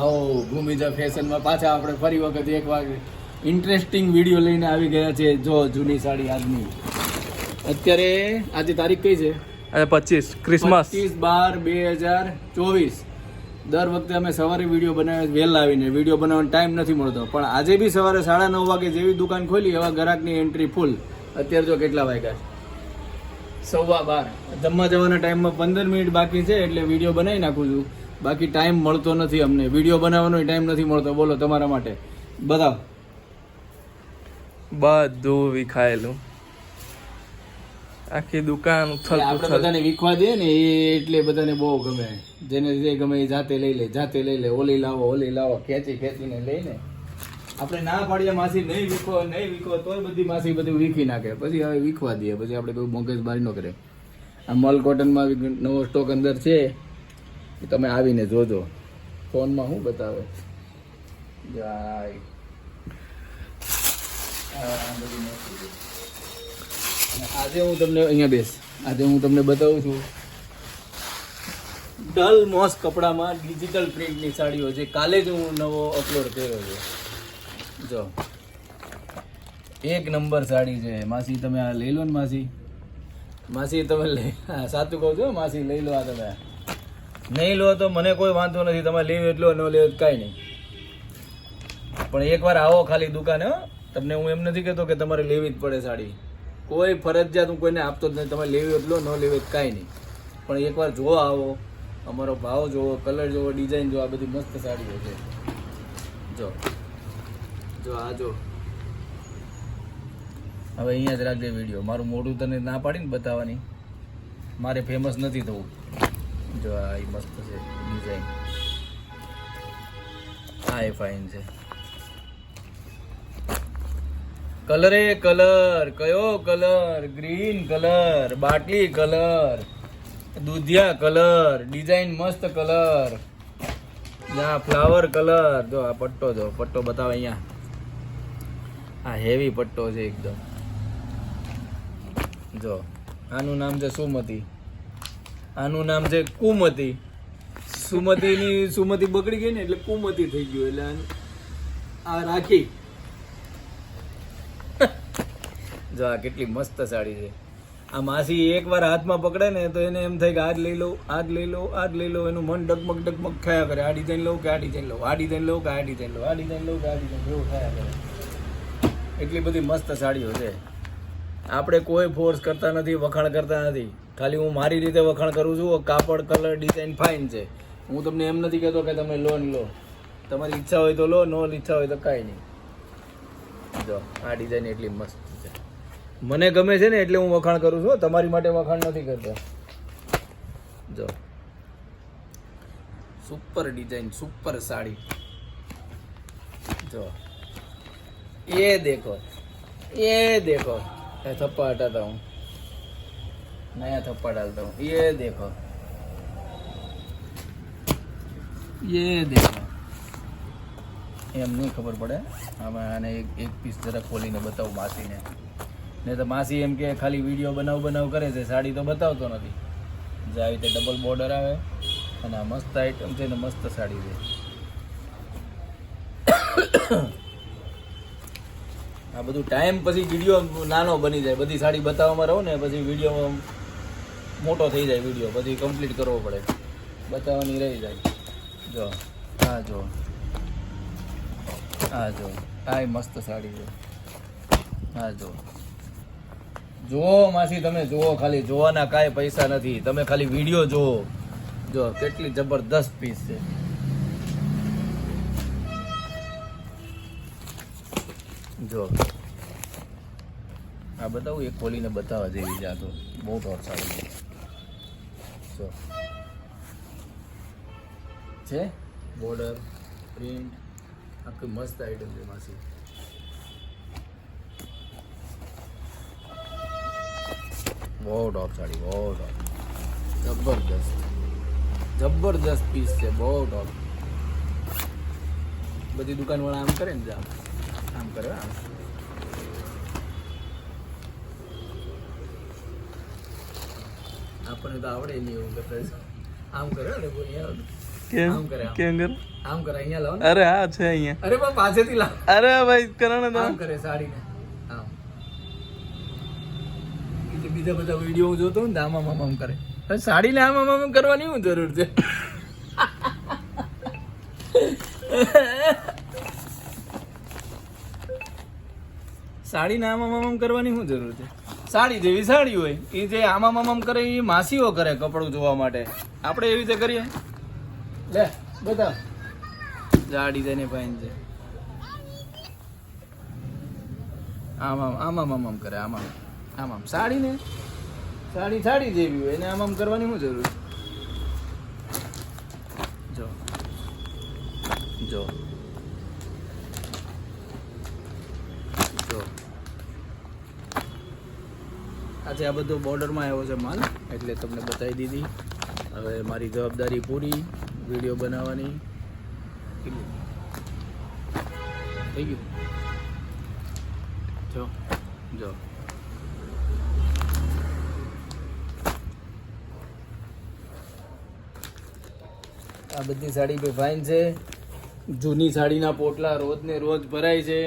આવો ભૂમિજા ફેશનમાં પાછા આપણે ફરી વખત એક વાર ઇન્ટરેસ્ટિંગ વીડિયો લઈને આવી ગયા છે જો જૂની સાડી આજની. અત્યારે આજે તારીખ કઈ છે? અને પચીસ ક્રિસમસ પચીસ બાર બે હજાર ચોવીસ. દર વખતે અમે સવારે વીડિયો બનાવે વહેલા આવીને. વીડિયો બનાવવાનો ટાઈમ નથી મળતો. પણ આજે બી સવારે સાડા નવ વાગે જેવી દુકાન ખોલી એવા ગ્રાહકની એન્ટ્રી ફૂલ અત્યારે જો કેટલા વાગ્યા છે? સવા બાર. જમવા જવાના ટાઈમમાં પંદર મિનિટ બાકી છે એટલે વીડિયો બનાવી નાખું છું. બાકી ટાઈમ મળતો નથી અમને. વીડિયો બનાવવાનો ટાઈમ નથી મળતો. બોલો તમારા માટે. બતાવો. બધું વિખાયેલું. આખી દુકાન ઉથલ આપણે બધાને વિખવા દે ને એ એટલે બધાને બહુ ગમે. જેને જે ગમે એ જાતે લઈ લે જાતે લઈ લે ઓલી લાવો ઓલી લાવો ખેંચી ખેંચીને લઈને આપણે ના પાડીએ માસી નહીં વીખો નહીં વીખો તોય બધી માસી બધું વીખી નાખે. પછી હવે વિકવા દઈએ. પછી આપણે કોઈ મોગેજ બારી ન કરે. આ મલ કોટનમાં નવો સ્ટોક અંદર છે. એ તમે આવીને જોજો. ફોનમાં શું બતાવે. આજે હું તમને અહીંયા બેસ. આજે હું તમને બતાવું છું. ડલ મોસ કપડામાં ડિજિટલ પ્રિન્ટની સાડીઓ છે. કાલે જ હું નવો અપલોડ કર્યો છે. જો. એક નંબર સાડી છે. માસી તમે આ લઈ લો ને માસી. માસી તમે લઈ સાચું કહું છો માસી લઈ લો આ તમે. નહીં લો તો મને કોઈ વાંધો નથી. તમે લેવું એટલો ન લેવો કાંઈ નહીં. પણ એકવાર આવો ખાલી દુકાને, હો. તમને હું એમ નથી કહેતો કે તમારે લેવી જ પડે સાડી. કોઈ ફરજિયાત હું કોઈને આપતો જ નથી. તમે લેવી એટલો ન લેવી કાંઈ નહીં. પણ એકવાર જો આવો. અમારો ભાવ જોવો કલર જોવો ડિઝાઇન જો આ બધી મસ્ત સાડીઓ છે. જો. જો, આ જો. હવે અહીંયા જ રાખજે વીડિયો મારું મોઢું તને ના પાડીને બતાવવાની. મારે ફેમસ નથી થવું. જો આ એ મસ્ત છે ડિઝાઇન આ એ ફાઇન છે. કલર કલર કયો કલર ગ્રીન કલર બાટલી કલર દૂધિયા કલર ડિઝાઇન મસ્ત કલર ના ફ્લાવર કલર જો, આ પટ્ટો જો, પટ્ટો બતાવો અહીંયા. આ હેવી પટ્ટો છે એકદમ. જો, આનું નામ છે સુમતી. આનું નામ છે કુમતી. સુમતીની, સુમતી બગડી ગઈ ને એટલે કુમતી થઈ ગયું એટલે આ રાખી. જો આ કેટલી મસ્ત સાડી છે. આ માસી એકવાર હાથમાં પકડે ને તો એને એમ થાય કે આજ લઈ લઉં આજ લઈ લઉં આજ લઈ લઉં એનું મન ડગમગ ડગમગ થયા કરે. આ ડિઝાઇન લઉં કે આ ડિઝાઇન લઉં? આ ડિઝાઇન લઉં કે આ ડિઝાઇન લઉં? આ ડિઝાઇન લઉં કે આ ડિઝાઇન એવું થયા કરે એટલી બધી મસ્ત સાડીઓ છે. આપણે કોઈ ફોર્સ કરતા નથી, વખાણ કરતા નથી. ખાલી હું મારી રીતે વખાણ કરું છું કાપડ કલર ડિઝાઇન ફાઇન છે. હું તમને એમ નથી કહેતો કે તમે લોન લો. તમારી ઈચ્છા હોય તો લો, નો ઈચ્છા હોય તો કાંઈ નહીં. જો, આ ડિઝાઇન એટલી મસ્ત છે. મને ગમે છે ને એટલે હું વખાણ કરું છું તમારી માટે વખાણ નથી કરતો. જો. Super design super sari. જો. એ દેખો. એ દેખો. मैं थप्पा हटाता हूँ नया थप्पा डालता हूँ ये देखो ये देखो એમ નહીં ખબર પડે આમાં આને એક એક પીસ જરા ખોલીને બતાવું માસીને ને તો માસી એમ કે ખાલી વિડીયો બનાવ બનાવ કરે છે સાડી તો બતાવતો નથી જે આવી રીતે ડબલ બોર્ડર આવે અને આ મસ્ત આઈટમ છે ને મસ્ત સાડી છે આ બધું ટાઈમ પછી વીડિયો નાનો બની જાય. બધી સાડી બતાવવામાં રહો ને, પછી વીડિયો મોટો થઈ જાય વીડિયો પછી કમ્પ્લીટ કરવો પડે. બતાવવાની રહી જાય. જો, આ જો. આ જો. આ મસ્ત સાડી છે. આ જો. જુઓ માસી, તમે જુઓ ખાલી. જોવાના કાંઈ પૈસા નથી. તમે ખાલી વીડિયો જુઓ. જો, કેટલી જબરદસ્ત પીસ છે. જો. આ બતાવું, એક ખોલીને બતાવવા જેવી છે તો. બહુ ટોપ સાડી છે. છે? Border, print. આખી મસ્ત આઈટમ છે માસી. બહુ ટોપ સાડી બહુ ટોપ જબરદસ્ત જબરદસ્ત પીસ છે, બહુ ટોપ બધી દુકાનવાળા આમ કરે ને જા. આમ કરે આમ આપણને તો આવડે નહીં એવું કરતા આમ કરે ને કોઈ કેમ? આમ કરે કેમ કર? આમ કરે અહીંયા લાવો ને. અરે હા છે અહીંયા. અરે પણ પાછળથી લાવ. અરે ભાઈ કરો ને આમ કરે સાડીને. આમ. બીજા બધા વીડિયો હું જોતો ને આમ આમ આમ કરે. સાડીને આમ આમ આમ કરવાની શું જરૂર છે? સાડીને આમ આમ આમ કરવાની શું જરૂર છે? સાડી જેવી સાડી હોય એ જે આમામ આમ આમ આમ કરે એ માસીઓ કરે કપડું જોવા માટે. આપણે એવી રીતે કરીએ? લે બધા જાડી તેને પાઈન છે આમ આમામ આમામ આમ આમ આમ કરે આમામ આમ આમ આમ સાડી ને? સાડી સાડી જેવી હોય એને આમામ આમ કરવાની શું જરૂર? જો. જો. આજે આ બધો બોર્ડરમાં આવ્યો છે માલ, એટલે તમને બતાવી દીધી. હવે મારી જવાબદારી પૂરી, વીડિયો બનાવવાની? થઈ ગયું? જો જો. આ બધી સાડી બી ફાઇન છે. જૂની સાડીના પોટલા રોજ ને રોજ ભરાય છે.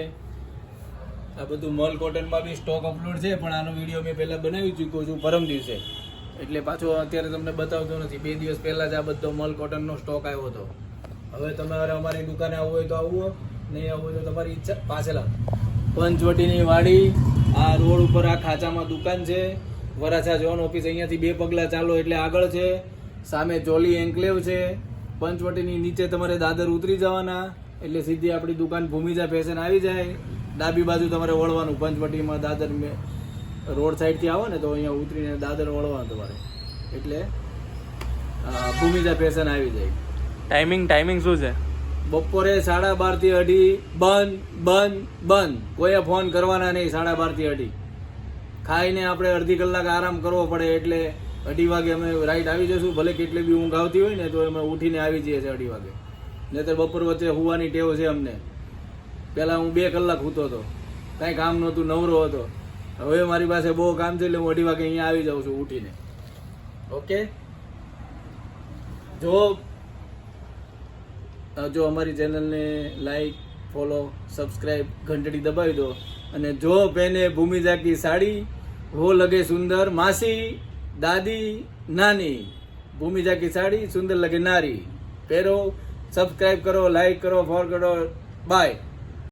આ બધું મલ કોટનમાં બી સ્ટોક અપલોડ છે, પણ આનો વીડિયો મેં પહેલાં બનાવી ચૂક્યો છું, પરમ દિવસે. એટલે પાછો અત્યારે તમને બતાવતો નથી. બે દિવસ પહેલાં જ આ બધો મલ કોટનનો સ્ટોક આવ્યો હતો. હવે તમારે અમારી દુકાને આવવું હોય તો આવવું નહીં આવવું હોય તો તમારી ઈચ્છા પાછળ પંચવટીની વાડી, આ રોડ ઉપર આ ખાંચામાં દુકાન છે. વરાછા જોન ઓફિસ અહીંયાથી બે પગલાં ચાલો એટલે આગળ છે. સામે ચોલી એન્કલેવ છે. પંચવટીની નીચે તમારે દાદર ઉતરી જવાના. એટલે સીધી આપણી દુકાન ભૂમિજા ફેશન આવી જાય. ડાબી બાજુ તમારે વળવાનું પંચવટીમાં દાદર મેં રોડ સાઈડથી આવો ને તો અહીંયા ઉતરીને દાદર વળવાનું તમારે. એટલે ભૂમિજા ફેશન આવી જાય. ટાઈમિંગ ટાઈમિંગ શું છે? બપોરે સાડા બારથી અઢી બંધ બંધ બંધ. કોઈએ ફોન કરવાના નહીં સાડા બારથી અઢી. ખાઈને આપણે અડધી કલાક આરામ કરવો પડે એટલે અઢી વાગે અમે રાઈટ આવી જશું ભલે કેટલી બી ઊંઘ આવતી હોય ને તો અમે ઉઠીને આવી જઈએ છીએ અઢી વાગે. નહીં તો બપોર વચ્ચે હોવાની ટેવ છે અમને. પહેલાં હું બે કલાક સૂતો હતો. કાંઈ કામ નહોતું, નવરો હતો. હવે મારી પાસે બહુ કામ છે એટલે હું અઢી વાગે અહીંયા આવી જાઉં છું ઉઠીને. ઓકે? જો જો અમારી ચેનલને લાઈક, ફોલો, સબસ્ક્રાઈબ, ઘંટડી દબાવી દો. અને જો પહેને ભૂમિ જાગી સાડી, હો લગે સુંદર માસી, દાદી, નાની. ભૂમિ જાગી સાડી, સુંદર લગે નારી. પહેરો, સબસ્ક્રાઈબ કરો, લાઈક કરો ફોર કરો. બાય.